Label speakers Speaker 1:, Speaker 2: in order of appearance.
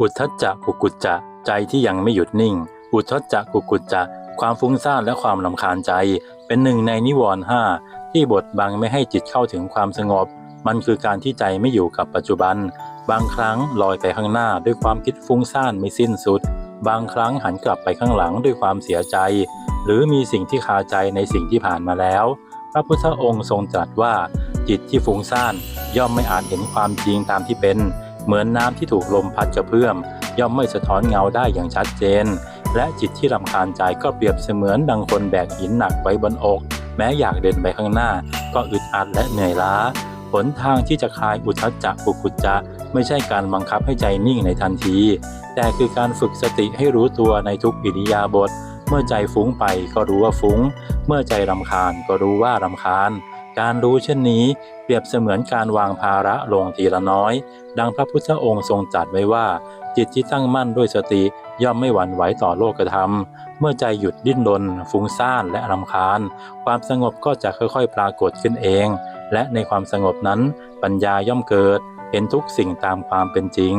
Speaker 1: อุทธัจจะกุกุจจะ ใจที่ยังไม่หยุดนิ่ง อุทธัจจะกุกุจจะ ความฟุ้งซ่านและความลำคาญใจ เป็นหนึ่งในนิวรณ์ห้าที่บดบังไม่ให้จิตเข้าถึงความสงบ มันคือการที่ใจไม่อยู่กับปัจจุบัน บางครั้งลอยไปข้างหน้าด้วยความคิดฟุ้งซ่านไม่สิ้นสุด บางครั้งหันกลับไปข้างหลังด้วยความเสียใจ หรือมีสิ่งที่คาใจในสิ่งที่ผ่านมาแล้ว พระพุทธองค์ทรงตรัสว่า จิตที่ฟุ้งซ่านย่อมไม่อาจเห็นความจริงตามที่เป็น เหมือนน้ำที่ถูกลมพัดกระเพื่อม ย่อมไม่สะท้อนเงาได้อย่างชัดเจน และจิตที่รำคาญใจก็เปรียบเสมือนดังคนแบกหินหนักไว้บนอก แม้อยากเดินไปข้างหน้า ก็อึดอัดและเหนื่อยล้าหนทางที่จะคลายอุทธัจจะกุกุจจะ ไม่ใช่การบังคับให้ใจนิ่งในทันที แต่คือการฝึกสติให้รู้ตัวในทุกอิริยาบถเมื่อใจฟุ้งไปก็รู้ว่าฟุ้ง เมื่อใจรำคาญก็รู้ว่ารำคาญ การรู้เช่นนี้เปรียบเสมือนการวางภาระลงทีละน้อย ดังพระพุทธองค์ทรงตรัสไว้ว่า จิตที่ตั้งมั่นด้วยสติย่อมไม่หวั่นไหวต่อโลกธรรม เมื่อใจหยุดดิ้นรนฟุ้งซ่านและรำคาญ ความสงบก็จะค่อยๆ ปรากฏขึ้นเอง และในความสงบนั้นปัญญาย่อมเกิด เห็นทุกสิ่งตามความเป็นจริง